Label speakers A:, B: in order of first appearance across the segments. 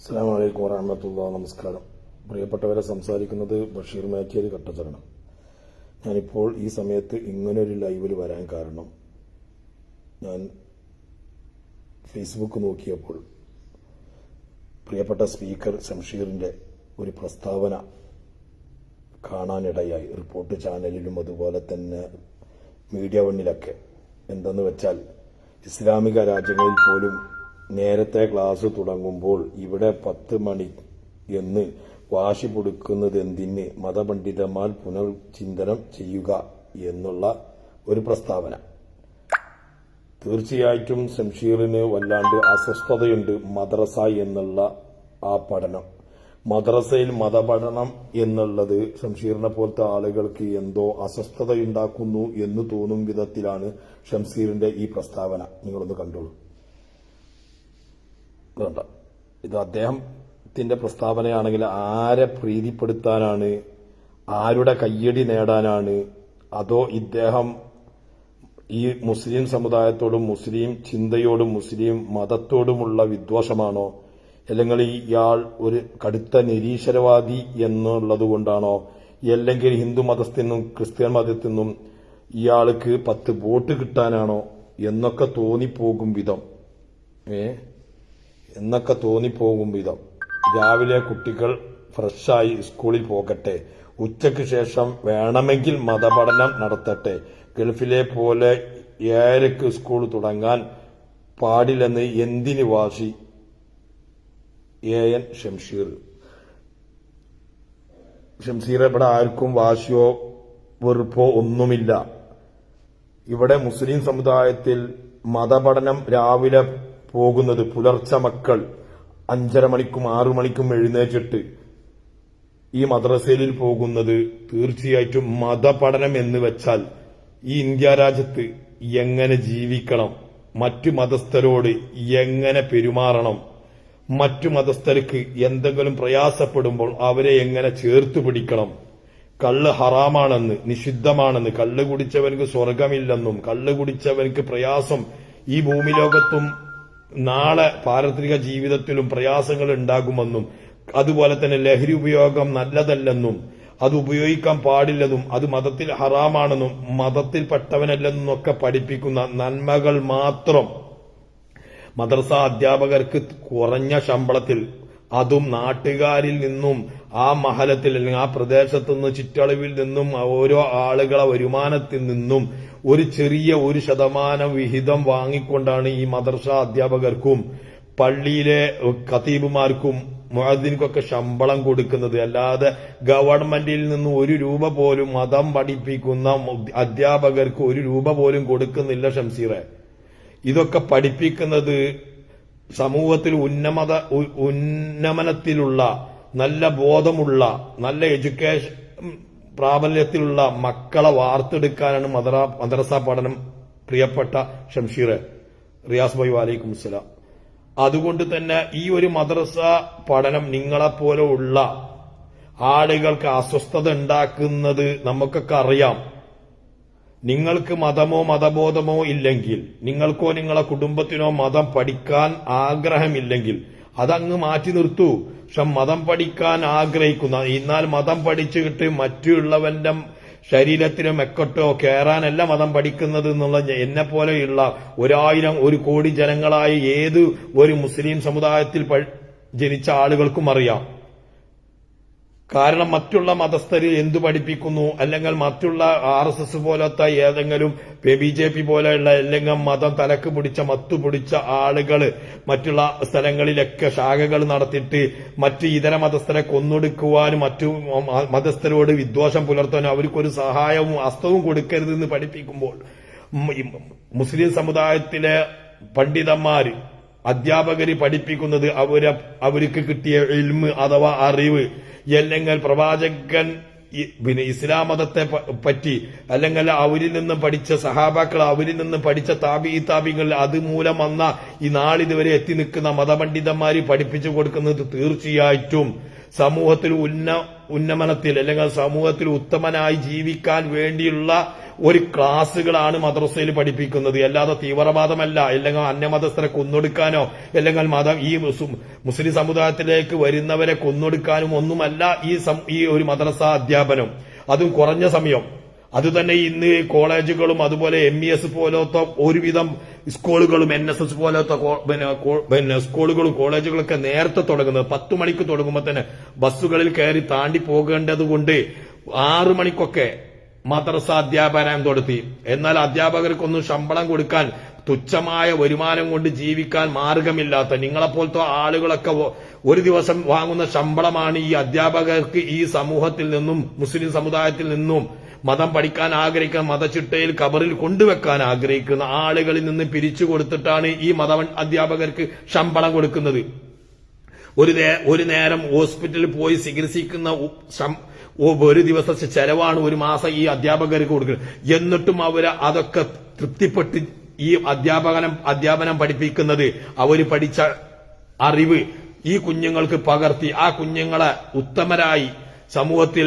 A: അസ്സാം വലൈക്കും വറഹമത്തുള്ള നമസ്കാരം പ്രിയപ്പെട്ടവരെ സംസാരിക്കുന്നത് ബഷീർ മാറ്റിയത് കട്ടച്ചരണം ഞാനിപ്പോൾ ഈ സമയത്ത് ഇങ്ങനൊരു ലൈവിൽ വരാൻ കാരണം ഞാൻ ഫേസ്ബുക്ക് നോക്കിയപ്പോൾ പ്രിയപ്പെട്ട സ്പീക്കർ ശംഷീറിന്റെ ഒരു പ്രസ്താവന കാണാനിടയായി. റിപ്പോർട്ട് ചാനലിലും അതുപോലെ തന്നെ മീഡിയ വണ്ണിലൊക്കെ. എന്തെന്ന് വെച്ചാൽ ഇസ്ലാമിക രാജ്യങ്ങളിൽ പോലും നേരത്തെ ക്ലാസ് തുടങ്ങുമ്പോൾ ഇവിടെ പത്ത് മണി എന്ന് വാശി പൊടുക്കുന്നതെന്തിന് മതപണ്ഡിതന്മാർ പുനർചിന്തനം ചെയ്യുക എന്നുള്ള ഒരു പ്രസ്താവന. തീർച്ചയായിട്ടും ശംഷീറിന് വല്ലാണ്ട് അസ്വസ്ഥതയുണ്ട് മദ്രസ എന്നുള്ള ആ പഠനം. മദ്രസയിൽ മതപഠനം എന്നുള്ളത് ഷംഷീറിനെ പോലത്തെ ആളുകൾക്ക് എന്തോ അസ്വസ്ഥതയുണ്ടാക്കുന്നു എന്ന് തോന്നും വിധത്തിലാണ് ഷംഷീറിന്റെ ഈ പ്രസ്താവന. നിങ്ങളൊന്ന് കണ്ടോളൂ. വേണ്ട ഇത് അദ്ദേഹത്തിന്റെ പ്രസ്താവനയാണെങ്കിൽ ആരെ പ്രീതിപ്പെടുത്താനാണ് ആരുടെ കയ്യടി നേടാനാണ് അതോ ഇദ്ദേഹം ഈ മുസ്ലിം സമുദായത്തോടും മുസ്ലിം ചിന്തയോടും മുസ്ലിം മതത്തോടുമുള്ള വിദ്വേഷമാണോ? അല്ലെങ്കിൽ ഇയാൾ ഒരു കടുത്ത നിരീശ്വരവാദി എന്നുള്ളത് കൊണ്ടാണോ? അല്ലെങ്കിൽ ഹിന്ദു മതത്തിൽ നിന്നും ക്രിസ്ത്യൻ മതത്തിൽ നിന്നും ഇയാൾക്ക് പത്ത് വോട്ട് കിട്ടാനാണോ? എന്നൊക്കെ തോന്നിപ്പോകും വിധം. ഏ? എന്നൊക്കെ തോന്നിപ്പോകും വിധം. രാവിലെ കുട്ടികൾ ഫ്രഷായി സ്കൂളിൽ പോകട്ടെ. ഉച്ചയ്ക്ക് ശേഷം വേണമെങ്കിൽ മതപഠനം നടത്തട്ടെ. ഗൾഫിലെ പോലെ ഏഴരക്ക് സ്കൂൾ തുടങ്ങാൻ പാടില്ലെന്ന് എന്തിന് വാശി? എ എൻ ഷംഷീർ ഷംസീർ ഇവിടെ ആർക്കും വാശിയോ വെറുപ്പോ ഒന്നുമില്ല. ഇവിടെ മുസ്ലിം സമുദായത്തിൽ മതപഠനം രാവിലെ പോകുന്നത് പുലർച്ചെ മക്കൾ അഞ്ചര മണിക്കും ആറു മണിക്കും എഴുന്നേറ്റിട്ട് ഈ മദ്രസയിൽ പോകുന്നത് തീർച്ചയായിട്ടും മതപഠനം എന്ന് വെച്ചാൽ ഈ ഇന്ത്യ രാജ്യത്ത് എങ്ങനെ ജീവിക്കണം മറ്റു മതസ്ഥരോട് എങ്ങനെ പെരുമാറണം മറ്റു മതസ്ഥർക്ക് എന്തെങ്കിലും പ്രയാസപ്പെടുമ്പോൾ അവരെ എങ്ങനെ ചേർത്ത് പിടിക്കണം. കള്ള് ഹറാമാണെന്ന് നിഷിദ്ധമാണെന്ന് കള്ള് കുടിച്ചവനക്ക് സ്വർഗമില്ലെന്നും കള്ള് കുടിച്ചവനക്ക് പ്രയാസം ഈ ഭൂമി ലോകത്തും നാളെ പാരത്രിക ജീവിതത്തിലും പ്രയാസങ്ങൾ ഉണ്ടാകുമെന്നും അതുപോലെ തന്നെ ലഹരി ഉപയോഗം നല്ലതല്ലെന്നും അത് ഉപയോഗിക്കാൻ പാടില്ലെന്നും അത് മതത്തിൽ ഹറാമാണെന്നും മതത്തിൽപ്പെട്ടവനല്ലെന്നും ഒക്കെ പഠിപ്പിക്കുന്ന നന്മകൾ മാത്രം മദ്രസ അധ്യാപകർക്ക് കുറഞ്ഞ ശമ്പളത്തിൽ അതും നാട്ടുകാരിൽ നിന്നും ആ മഹലത്തിൽ അല്ലെങ്കിൽ ആ പ്രദേശത്തു നിന്ന് ചുറ്റളവിൽ നിന്നും ഓരോ ആളുകളെ വരുമാനത്തിൽ നിന്നും ഒരു ചെറിയ ഒരു ശതമാനം വിഹിതം വാങ്ങിക്കൊണ്ടാണ് ഈ മദർസ അധ്യാപകർക്കും പള്ളിയിലെ ഖതീബുമാർക്കും മുഅദ്ദിൻക്കൊക്കെ ശമ്പളം കൊടുക്കുന്നത്. അല്ലാതെ ഗവൺമെന്റിൽ നിന്ന് ഒരു രൂപ പോലും മതം പഠിപ്പിക്കുന്ന അധ്യാപകർക്ക് ഒരു രൂപ പോലും കൊടുക്കുന്നില്ല ഷംസീറെ. ഇതൊക്കെ പഠിപ്പിക്കുന്നത് സമൂഹത്തിൽ ഉന്നമത ഉന്നമനത്തിലുള്ള നല്ല ബോധമുള്ള നല്ല എഡ്യൂക്കേഷൻ പ്രാബല്യത്തിലുള്ള മക്കളെ വാർത്തെടുക്കാനാണ് മദ്ര മദ്രസ പഠനം പ്രിയപ്പെട്ട ഷംഷീർ റിയാസ് ഭായി വാലൈക്കും സലാം അതുകൊണ്ട് തന്നെ ഈ ഒരു മദ്രസ പഠനം നിങ്ങളെപ്പോലെ ഉള്ള ആളുകൾക്ക് അസ്വസ്ഥത ഉണ്ടാക്കുന്നത് നമുക്കൊക്കെ അറിയാം. നിങ്ങൾക്ക് മതമോ മതബോധമോ ഇല്ലെങ്കിൽ നിങ്ങൾക്കോ നിങ്ങളെ കുടുംബത്തിനോ മതം പഠിക്കാൻ ആഗ്രഹമില്ലെങ്കിൽ അതങ്ങ് മാറ്റി നിർത്തു. പക്ഷെ മതം പഠിക്കാൻ ആഗ്രഹിക്കുന്ന എന്നാൽ മതം പഠിച്ചിട്ട് മറ്റുള്ളവന്റെ ശരീരത്തിനും എക്കട്ടോ കയറാനല്ല മതം പഠിക്കുന്നത് എന്നുള്ള എന്നെ പോലെയുള്ള ഒരായിരം ഒരു കോടി ജനങ്ങളായ ഏത് ഒരു മുസ്ലിം സമുദായത്തിൽ ജനിച്ച ആളുകൾക്കും അറിയാം. കാരണം മറ്റുള്ള മതസ്ഥര് എന്തു പഠിപ്പിക്കുന്നു? അല്ലെങ്കിൽ മറ്റുള്ള ആർ എസ് എസ് പോലത്തെ ഏതെങ്കിലും ബി ജെ പി പോലെയുള്ള അല്ലെങ്കിൽ മതം തലക്ക് പിടിച്ച മത്തു പിടിച്ച ആളുകൾ മറ്റുള്ള സ്ഥലങ്ങളിലൊക്കെ ശാഖകൾ നടത്തിയിട്ട് മറ്റ് ഇതര മതസ്ഥരെ കൊന്നൊടുക്കുവാനും മറ്റു മതസ്ഥരോട് വിദ്വേഷം പുലർത്താനും അവർക്കൊരു സഹായവും അസ്തവും കൊടുക്കരുതെന്ന് പഠിപ്പിക്കുമ്പോൾ മുസ്ലിം സമുദായത്തിലെ പണ്ഡിതന്മാര് അധ്യാപകര് പഠിപ്പിക്കുന്നത് അവർ അവർക്ക് കിട്ടിയ ഇൽമ് അഥവാ അറിവ്. അല്ലെങ്കിൽ പ്രവാചകൻ പിന്നെ ഇസ്ലാം മതത്തെ പറ്റി അല്ലെങ്കിൽ അവരിൽ നിന്ന് പഠിച്ച സഹാബാക്കൾ അവരിൽ നിന്ന് പഠിച്ച താബി താബികൾ അതുമൂലം വന്ന ഈ നാളിതുവരെ എത്തി നിൽക്കുന്ന മതപണ്ഡിതന്മാര് പഠിപ്പിച്ചു കൊടുക്കുന്നത് തീർച്ചയായിട്ടും സമൂഹത്തിൽ ഉന്ന ഉന്നമനത്തിൽ അല്ലെങ്കിൽ സമൂഹത്തിൽ ഉത്തമനായി ജീവിക്കാൻ വേണ്ടിയുള്ള ഒരു ക്ലാസ്സുകളാണ് മദ്രസയിൽ പഠിപ്പിക്കുന്നത്. അല്ലാതെ തീവ്രവാദമല്ല. അല്ലെങ്കിൽ അന്യമതസ്ഥരെ കൊന്നൊടുക്കാനോ അല്ലെങ്കിൽ മതം ഈ മുസ്ലിം സമുദായത്തിലേക്ക് വരുന്നവരെ കൊന്നൊടുക്കാനും ഒന്നുമല്ല ഈ ഈ ഒരു മദ്രസ അധ്യാപനം. അതും കുറഞ്ഞ സമയം. അതുതന്നെ ഇന്ന് കോളേജുകളും അതുപോലെ എം ഇ എസ് പോലത്തെ ഒരുവിധം സ്കൂളുകളും എൻ എസ് എസ് പോലത്തെ പിന്നെ സ്കൂളുകളും കോളേജുകളൊക്കെ നേരത്തെ തുടങ്ങുന്നത്. പത്തു മണിക്ക് തുടങ്ങുമ്പോൾ തന്നെ ബസ്സുകളിൽ കയറി താണ്ടി പോകേണ്ടതുകൊണ്ട് ആറു മണിക്കൊക്കെ മദ്രസ അധ്യാപനം തുടത്തി. എന്നാൽ അധ്യാപകർക്കൊന്നും ശമ്പളം കൊടുക്കാൻ തുച്ഛമായ വരുമാനം കൊണ്ട് ജീവിക്കാൻ മാർഗമില്ലാത്ത നിങ്ങളെപ്പോലത്തെ ആളുകളൊക്കെ ഒരു ദിവസം വാങ്ങുന്ന ശമ്പളമാണ് ഈ അധ്യാപകർക്ക് ഈ സമൂഹത്തിൽ നിന്നും മുസ്ലിം സമുദായത്തിൽ നിന്നും മതം പഠിക്കാൻ ആഗ്രഹിക്കുന്ന മതചിട്ടയിൽ കബറിൽ കൊണ്ടുവെക്കാൻ ആഗ്രഹിക്കുന്ന ആളുകളിൽ നിന്ന് പിരിച്ചു കൊടുത്തിട്ടാണ് ഈ മത അധ്യാപകർക്ക് ശമ്പളം കൊടുക്കുന്നത്. ഒരു ഒരു നേരം ഹോസ്പിറ്റലിൽ പോയി ചികിത്സിക്കുന്ന ഒരു ദിവസത്തെ ചെലവാണ് ഒരു മാസം ഈ അധ്യാപകർക്ക് കൊടുക്കുന്നത്. എന്നിട്ടും അവർ അതൊക്കെ തൃപ്തിപ്പെട്ട് ഈ അധ്യാപകനം അധ്യാപനം പഠിപ്പിക്കുന്നത് അവർ പഠിച്ച അറിവ് ഈ കുഞ്ഞുങ്ങൾക്ക് പകർത്തി ആ കുഞ്ഞുങ്ങളെ ഉത്തമരായി സമൂഹത്തിൽ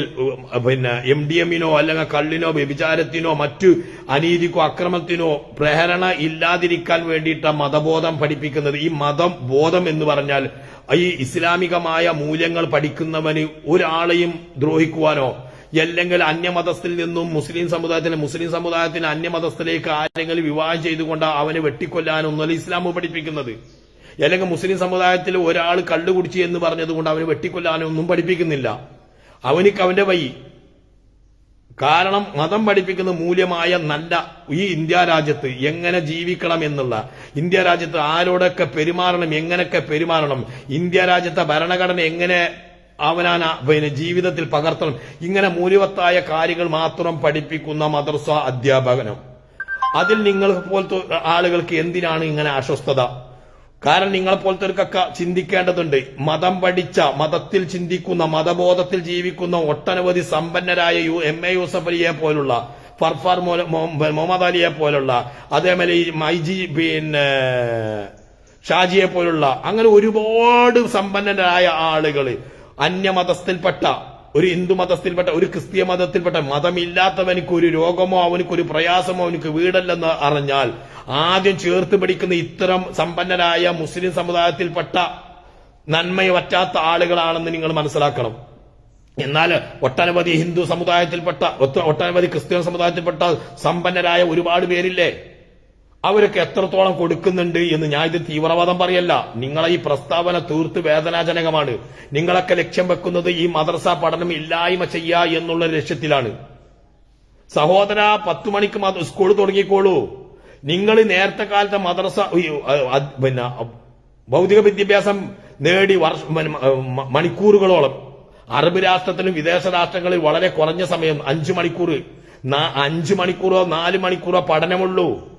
A: പിന്നെ എം ഡി എമ്മിനോ അല്ലെങ്കിൽ കള്ളിനോ വ്യഭിചാരത്തിനോ മറ്റു അനീതിക്കോ അക്രമത്തിനോ പ്രേരണ ഇല്ലാതിരിക്കാൻ വേണ്ടിയിട്ട മതബോധം പഠിപ്പിക്കുന്നത്. ഈ മതം ബോധം എന്ന് പറഞ്ഞാൽ ഈ ഇസ്ലാമികമായ മൂല്യങ്ങൾ പഠിക്കുന്നവന് ഒരാളെയും ദ്രോഹിക്കുവാനോ അല്ലെങ്കിൽ അന്യമതസ്ഥിൽ നിന്നും മുസ്ലിം സമുദായത്തിന് മുസ്ലിം സമുദായത്തിന് അന്യമതസ്ഥിലേക്ക് ആരെങ്കിലും വിവാഹം ചെയ്തുകൊണ്ട് അവനെ വെട്ടിക്കൊല്ലാനൊന്നുമല്ല ഇസ്ലാം പഠിപ്പിക്കുന്നത്. അല്ലെങ്കിൽ മുസ്ലിം സമുദായത്തിൽ ഒരാൾ കള്ളു കുടിച്ചു എന്ന് പറഞ്ഞതുകൊണ്ട് അവനെ വെട്ടിക്കൊല്ലാനൊന്നും പഠിപ്പിക്കുന്നില്ല. അവനിക്ക് അവന്റെ വഴി കാരണം മതം പഠിപ്പിക്കുന്ന മൂല്യമായ നല്ല ഈ ഇന്ത്യ രാജ്യത്ത് എങ്ങനെ ജീവിക്കണം എന്നുള്ള ഇന്ത്യ രാജ്യത്ത് ആരോടൊക്കെ പെരുമാറണം എങ്ങനെയൊക്കെ പെരുമാറണം ഇന്ത്യ രാജ്യത്തെ ഭരണഘടന എങ്ങനെ അവനാന പിന്നെ ജീവിതത്തിൽ പകർത്തണം ഇങ്ങനെ മൂല്യവത്തായ കാര്യങ്ങൾ മാത്രം പഠിപ്പിക്കുന്ന മദർസ അധ്യാപകനം. അതിൽ നിങ്ങൾ പോലത്തെ ആളുകൾക്ക് എന്തിനാണ് ഇങ്ങനെ അസ്വസ്ഥത? കാരണം നിങ്ങളെ കക്ക ചിന്തിക്കേണ്ടതുണ്ട്. മതം പഠിച്ച മതത്തിൽ ചിന്തിക്കുന്ന മതബോധത്തിൽ ജീവിക്കുന്ന ഒട്ടനവധി സമ്പന്നരായ യു എം എ യൂസഫ് അലിയെ പോലുള്ള ഫർഫാർ മുഹമ്മദ് അലിയെ പോലുള്ള അതേപോലെ ഈ മൈജി പിന്നെ ഷാജിയെ പോലുള്ള അങ്ങനെ ഒരുപാട് സമ്പന്നരായ ആളുകൾ അന്യമതസ്ഥയിൽപ്പെട്ട ഒരു ഹിന്ദു മതത്തിൽപ്പെട്ട ഒരു ക്രിസ്തീയ മതത്തിൽപ്പെട്ട മതമില്ലാത്തവനിക്ക് ഒരു രോഗമോ അവനക്ക് പ്രയാസമോ അവനക്ക് വീടല്ലെന്ന് അറിഞ്ഞാൽ ആദ്യം ചേർത്ത് പിടിക്കുന്ന ഇത്തരം സമ്പന്നരായ മുസ്ലിം സമുദായത്തിൽപ്പെട്ട നന്മയെ പറ്റാത്ത ആളുകളാണെന്ന് നിങ്ങൾ മനസ്സിലാക്കണം. എന്നാൽ ഒട്ടനവധി ഹിന്ദു സമുദായത്തിൽപ്പെട്ട ഒട്ടനവധി ക്രിസ്ത്യൻ സമുദായത്തിൽപ്പെട്ട സമ്പന്നരായ ഒരുപാട് പേരില്ലേ? അവരൊക്കെ എത്രത്തോളം കൊടുക്കുന്നുണ്ട് എന്ന് ഞാൻ ഇത് തീവ്രവാദം പറയല്ല. നിങ്ങളെ ഈ പ്രസ്താവന തീർത്ത് വേദനാജനകമാണ്. നിങ്ങളൊക്കെ ലക്ഷ്യം വെക്കുന്നത് ഈ മദ്രസ പഠനം ഇല്ലായ്മ ചെയ്യുക എന്നുള്ള ലക്ഷ്യത്തിലാണ്. സഹോദര പത്തു മണിക്ക് സ്കൂൾ തുടങ്ങിക്കോളൂ. നിങ്ങൾ നേരത്തെ കാലത്തെ മദ്രസ പിന്നെ ഭൗതിക വിദ്യാഭ്യാസം നേടി വർഷ മണിക്കൂറുകളോളം. അറബ് രാഷ്ട്രത്തിലും വിദേശ രാഷ്ട്രങ്ങളിൽ വളരെ കുറഞ്ഞ സമയം അഞ്ചു മണിക്കൂർ അഞ്ചു മണിക്കൂറോ നാല് മണിക്കൂറോ പഠനമുള്ളൂ.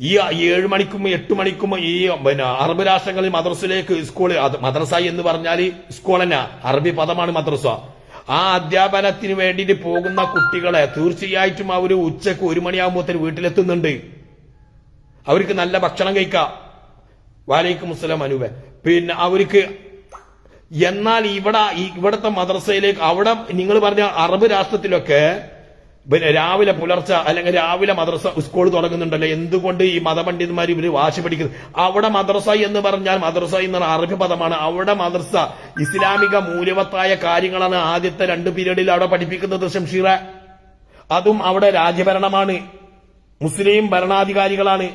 A: ഈ ഏഴ് മണിക്കും എട്ട് മണിക്കും ഈ പിന്നെ അറബ് രാഷ്ട്രങ്ങളിൽ മദ്രസയിലേക്ക് സ്കൂൾ മദ്രസ എന്ന് പറഞ്ഞാൽ സ്കൂൾ തന്നെ. അറബി പദമാണ് മദ്രസ. ആ അധ്യാപനത്തിന് വേണ്ടിയിട്ട് പോകുന്ന കുട്ടികളെ തീർച്ചയായിട്ടും അവർ ഉച്ചയ്ക്ക് ഒരു മണിയാകുമ്പോഴത്തേന് വീട്ടിലെത്തുന്നുണ്ട്. അവർക്ക് നല്ല ഭക്ഷണം കഴിക്കാം. വാലൈക്കും മുസ്ലാം അനൂപെ. പിന്നെ അവർക്ക് എന്നാൽ ഇവിടെ ഇവിടുത്തെ മദ്രസയിലേക്ക് അവിടെ നിങ്ങൾ പറഞ്ഞ അറബ് രാഷ്ട്രത്തിലൊക്കെ പിന്നെ രാവിലെ പുലർച്ച അല്ലെങ്കിൽ രാവിലെ മദ്രസ സ്കൂൾ തുടങ്ങുന്നുണ്ടല്ലോ. എന്തുകൊണ്ട് ഈ മതപണ്ഡിതന്മാർ ഇവർ വാശി പഠിക്കുന്നത് അവിടെ മദ്രസ എന്ന് പറഞ്ഞാൽ മദ്രസ എന്ന അറബി പദമാണ്. അവിടെ മദ്രസ ഇസ്ലാമിക മൂല്യവത്തായ കാര്യങ്ങളാണ് ആദ്യത്തെ രണ്ട് പീരീഡിൽ അവിടെ പഠിപ്പിക്കുന്നത് ഷംഷീറ അതും അവിടെ രാജ്യഭരണമാണ്. മുസ്ലിം ഭരണാധികാരികളാണ്.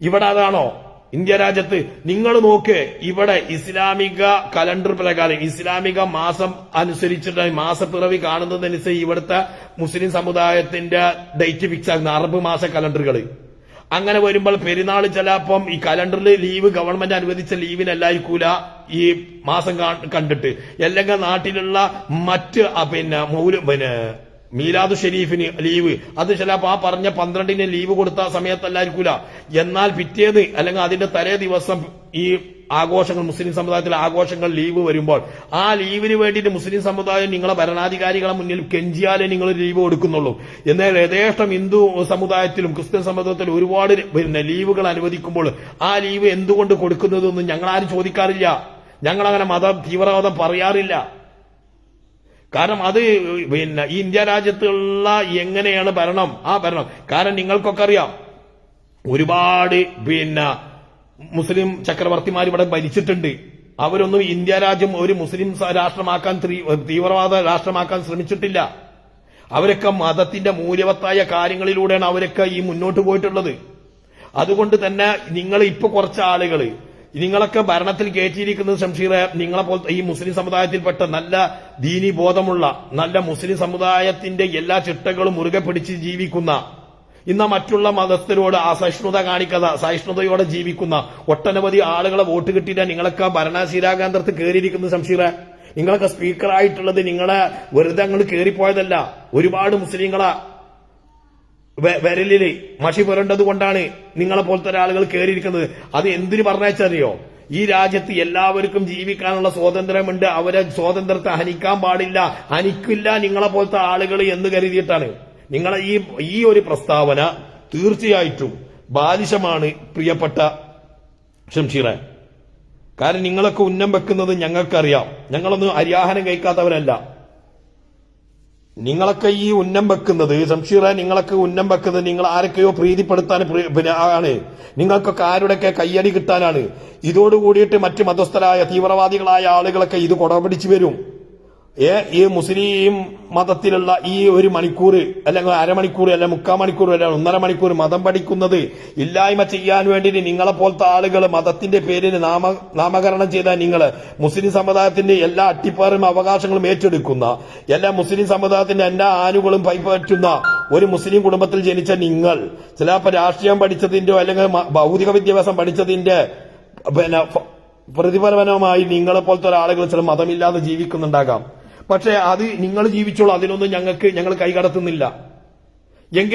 A: ഇവിടെ അതാണോ? ഇന്ത്യ രാജ്യത്ത് നിങ്ങൾ നോക്ക് ഇവിടെ ഇസ്ലാമിക കലണ്ടർ പ്രകാരം ഇസ്ലാമിക മാസം അനുസരിച്ചിട്ട് മാസപ്പിറവി കാണുന്നതനുസരിച്ച് ഇവിടുത്തെ മുസ്ലിം സമുദായത്തിന്റെ ഡേറ്റ് ഫിക്സ് ആകുന്ന അറബ് മാസ കലണ്ടറുകൾ അങ്ങനെ വരുമ്പോൾ പെരുന്നാൾ ചിലപ്പം ഈ കലണ്ടറിൽ ലീവ് ഗവൺമെന്റ് അനുവദിച്ച ലീവിനല്ലായിരിക്കൂല ഈ മാസം കണ്ടിട്ട്. അല്ലെങ്കിൽ നാട്ടിലുള്ള മറ്റ് പിന്നെ മൗല പിന്നെ മീലാദു ഷെരീഫിന് ലീവ്. അത് ചിലപ്പോൾ ആ പറഞ്ഞ പന്ത്രണ്ടിന് ലീവ് കൊടുത്ത സമയത്തല്ലായിരിക്കൂല. എന്നാൽ പിറ്റേന്ന് അല്ലെങ്കിൽ അതിന്റെ തലേ ദിവസം ഈ ആഘോഷങ്ങൾ മുസ്ലിം സമുദായത്തിലെ ആഘോഷങ്ങൾ ലീവ് വരുമ്പോൾ ആ ലീവിന് വേണ്ടിയിട്ട് മുസ്ലിം സമുദായം നിങ്ങളെ ഭരണാധികാരികളെ മുന്നിൽ കെഞ്ചിയാലേ നിങ്ങൾ ലീവ് കൊടുക്കുന്നുള്ളൂ. എന്നാൽ യഥേഷ്ടം ഹിന്ദു സമുദായത്തിലും ക്രിസ്ത്യൻ സമുദായത്തിലും ഒരുപാട് പിന്നെ ലീവുകൾ അനുവദിക്കുമ്പോൾ ആ ലീവ് എന്തുകൊണ്ട് കൊടുക്കുന്നതെന്ന് ഞങ്ങളാരും ചോദിക്കാറില്ല. ഞങ്ങളങ്ങനെ മത തീവ്രവാദം പറയാറില്ല. കാരണം അത് പിന്നെ ഈ ഇന്ത്യ രാജ്യത്തുള്ള എങ്ങനെയാണ് ഭരണം? ആ ഭരണം. കാരണം നിങ്ങൾക്കൊക്കെ അറിയാം ഒരുപാട് പിന്നെ മുസ്ലിം ചക്രവർത്തിമാർ ഇവിടെ ഭരിച്ചിട്ടുണ്ട്. അവരൊന്നും ഇന്ത്യ രാജ്യം ഒരു മുസ്ലിം രാഷ്ട്രമാക്കാൻ തീവ്രവാദ രാഷ്ട്രമാക്കാൻ ശ്രമിച്ചിട്ടില്ല. അവരൊക്കെ മതത്തിന്റെ മൂല്യവത്തായ കാര്യങ്ങളിലൂടെയാണ് അവരൊക്കെ ഈ മുന്നോട്ട് പോയിട്ടുള്ളത്. അതുകൊണ്ട് തന്നെ നിങ്ങൾ ഇപ്പൊ കുറച്ച് ആളുകൾ നിങ്ങളൊക്കെ ഭരണത്തിൽ കയറ്റിയിരിക്കുന്നത് ശംഷീറെ നിങ്ങളെ പോലത്തെ ഈ മുസ്ലിം സമുദായത്തിൽപ്പെട്ട നല്ല ദീനി ബോധമുള്ള നല്ല മുസ്ലിം സമുദായത്തിന്റെ എല്ലാ ചിട്ടകളും മുറുകെ പിടിച്ച് ജീവിക്കുന്ന ഇന്ന മറ്റുള്ള മതസ്ഥരോട് അസഹിഷ്ണുത കാണിക്കാതെ സഹിഷ്ണുതയോടെ ജീവിക്കുന്ന ഒട്ടനവധി ആളുകളെ വോട്ട് കിട്ടിയിട്ട് നിങ്ങളൊക്കെ ഭരണശീലാകേന്ദ്രത്തിൽ കയറിയിരിക്കുന്നത് ശംഷീറെ നിങ്ങളൊക്കെ സ്പീക്കറായിട്ടുള്ളത് നിങ്ങളെ വെറുതെ അങ്ങോട്ട് കയറിപ്പോയതല്ല. ഒരുപാട് മുസ്ലിങ്ങളെ വിരലിൽ മഷി പുരണ്ടത് കൊണ്ടാണ് നിങ്ങളെ പോലത്തെ ആളുകൾ കയറിയിരിക്കുന്നത് അത് എന്തിനു പറഞ്ഞറിയോ ഈ രാജ്യത്ത് എല്ലാവർക്കും ജീവിക്കാനുള്ള സ്വാതന്ത്ര്യമുണ്ട്. അവരെ സ്വാതന്ത്ര്യത്തെ ഹനിക്കാൻ പാടില്ല. ഹനിക്കില്ല നിങ്ങളെ പോലത്തെ ആളുകൾ എന്ന് കരുതിയിട്ടാണ്. നിങ്ങളെ ഈ ഈ ഒരു പ്രസ്താവന തീർച്ചയായിട്ടും ബാലിശമാണ് പ്രിയപ്പെട്ട ഷംഷീറെ. കാരണം നിങ്ങളൊക്കെ ഉന്നം വെക്കുന്നത് ഞങ്ങൾക്കറിയാം. ഞങ്ങളൊന്നും അരിയാഹനം കഴിക്കാത്തവരല്ല. നിങ്ങളൊക്കെ ഈ ഉന്നം വെക്കുന്നത് ശംഷീറെ നിങ്ങളൊക്കെ ഉന്നം വെക്കുന്നത് നിങ്ങൾ ആരൊക്കെയോ പ്രീതിപ്പെടുത്താൻ പിന്നെ ആണ്. നിങ്ങൾക്കൊക്കെ ആരുടെയൊക്കെ കയ്യടി കിട്ടാനാണ്. ഇതോടുകൂടിയിട്ട് മറ്റ് മതസ്ഥരായ തീവ്രവാദികളായ ആളുകളൊക്കെ ഇത് കൊടപിടിച്ചു വരും. ഏ ഈ മുസ്ലിം മതത്തിലുള്ള ഈ ഒരു മണിക്കൂർ അല്ലെങ്കിൽ അരമണിക്കൂർ അല്ല മുക്കാൽ മണിക്കൂർ അല്ല ഒന്നര മണിക്കൂർ മതം പഠിക്കുന്നത് ഇല്ലായ്മ ചെയ്യാൻ വേണ്ടി നിങ്ങളെ പോലത്തെ ആളുകൾ മതത്തിന്റെ പേരിൽ നാമ നാമകരണം ചെയ്ത നിങ്ങൾ മുസ്ലിം സമുദായത്തിന്റെ എല്ലാ അട്ടിപ്പാറും അവകാശങ്ങളും ഏറ്റെടുക്കുന്ന എല്ലാ മുസ്ലിം സമുദായത്തിന്റെ എല്ലാ ആനുകളും പൈപ്പറ്റുന്ന ഒരു മുസ്ലിം കുടുംബത്തിൽ ജനിച്ച നിങ്ങൾ ചിലപ്പോ രാഷ്ട്രീയം പഠിച്ചതിന്റെ അല്ലെങ്കിൽ ഭൗതിക വിദ്യാഭ്യാസം പഠിച്ചതിന്റെ പിന്നെ പ്രതിഫലനമായി നിങ്ങളെ പോലത്തെ ഒരാളുകൾ ചില മതമില്ലാതെ ജീവിക്കുന്നുണ്ടാകാം. പക്ഷെ അത് നിങ്ങൾ ജീവിച്ചോളൂ. അതിനൊന്നും ഞങ്ങൾക്ക് ഞങ്ങൾ കൈകടത്തുന്നില്ല. എങ്കിൽ